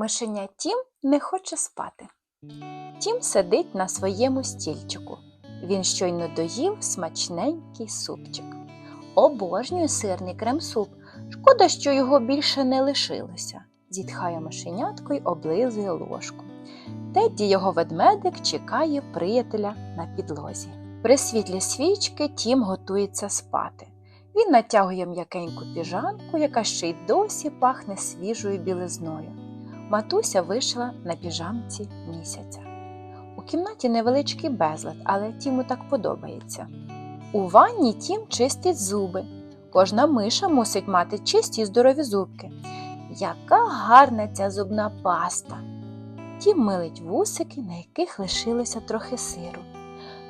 Мишеня Тім не хоче спати. Тім сидить на своєму стільчику. Він щойно доїв смачненький супчик. Обожнює сирний крем-суп. Шкода, що його більше не лишилося. Зітхає мишенятко й облизує ложку. Тедді його ведмедик чекає приятеля на підлозі. При світлі свічки Тім готується спати. Він натягує м'якеньку піжанку, яка ще й досі пахне свіжою білизною. Матуся вийшла на піжамці місяця. У кімнаті невеличкий безлад, але Тіму так подобається. У ванні Тім чистить зуби. Кожна миша мусить мати чисті й здорові зубки. Яка гарна ця зубна паста! Тім милить вусики, на яких лишилося трохи сиру.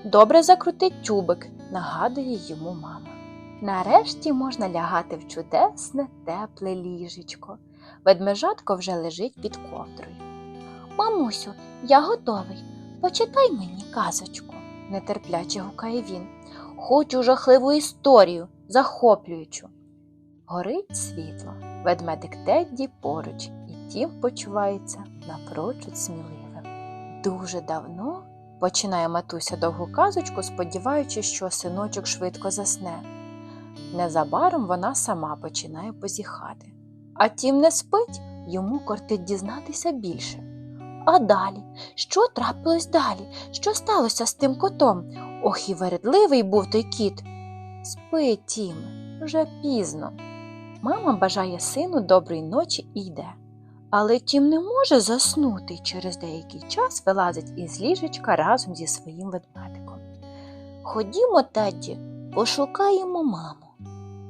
Добре закрутить тюбик, нагадує йому мама. Нарешті можна лягати в чудесне тепле ліжечко. Ведмежатко вже лежить під ковдрою. Мамусю, я готовий. Почитай мені казочку, нетерпляче гукає він. Хочу жахливу історію, захоплюючу. Горить світло, ведмедик Тедді поруч, і тім почувається напрочуд сміливим. Дуже давно починає матуся довгу казочку, сподіваючись, що синочок швидко засне. Незабаром вона сама починає позіхати. А тім не спить, йому кортить дізнатися більше. А далі, що трапилось далі? Що сталося з тим котом? Ох, і вередливий був той кіт. Спи, Тім, вже пізно. Мама бажає сину доброї ночі і йде. Але Тім не може заснути і через деякий час вилазить із ліжечка разом зі своїм ведмедиком. Ходімо, Тедді, пошукаємо маму.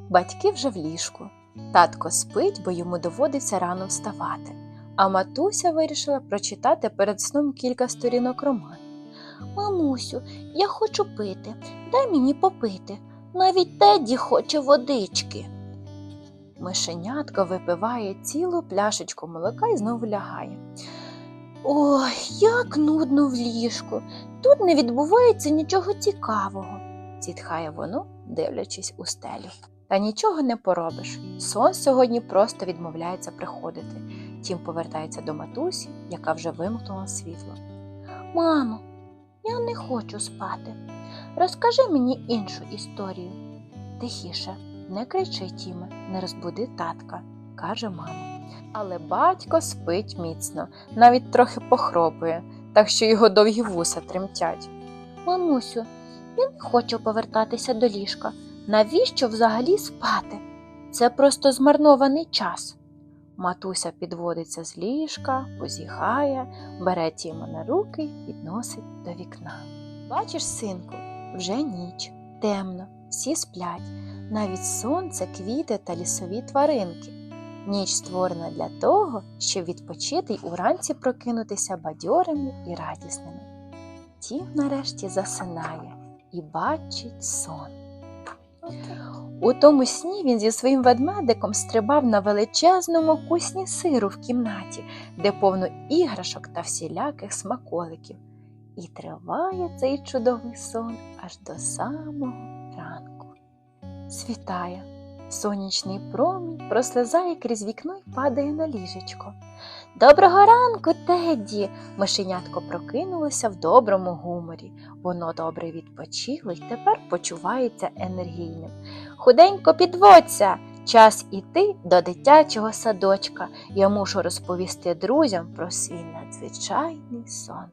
Батьки вже в ліжку. Татко спить, бо йому доводиться рано вставати, а матуся вирішила прочитати перед сном кілька сторінок роману. Мамусю, я хочу пити, дай мені попити. Навіть Тедді хоче водички. Мишенятко випиває цілу пляшечку молока і знову лягає. Ой, як нудно в ліжку. Тут не відбувається нічого цікавого, зітхає воно, дивлячись у стелю. Та нічого не поробиш. Сон сьогодні просто відмовляється приходити. Тім повертається до матусі, яка вже вимкнула світло. Мамо, я не хочу спати. Розкажи мені іншу історію. Тихіше, не кричи, Тіме, не розбуди татка, каже мама. Але батько спить міцно, навіть трохи похропує, так що його довгі вуса тремтять. Мамусю, я не хочу повертатися до ліжка. Навіщо взагалі спати? Це просто змарнований час. Матуся підводиться з ліжка, позіхає, бере Тіма на руки й підносить до вікна. Бачиш, синку, вже ніч, темно, всі сплять, навіть сонце, квіти та лісові тваринки. Ніч створена для того, щоб відпочити й уранці прокинутися бадьорими і радісними. Тім нарешті засинає і бачить сон. У тому сні він зі своїм ведмедиком стрибав на величезному кусні сиру в кімнаті, де повно іграшок та всіляких смаколиків. І триває цей чудовий сон аж до самого ранку. Світає, сонячний промінь прослизає крізь вікно й падає на ліжечко. Доброго ранку, Тедді! Мишенятко прокинулося в доброму гуморі. Воно добре відпочило й тепер почувається енергійним. Худенько підводься! Час іти до дитячого садочка. Я мушу розповісти друзям про свій надзвичайний сон.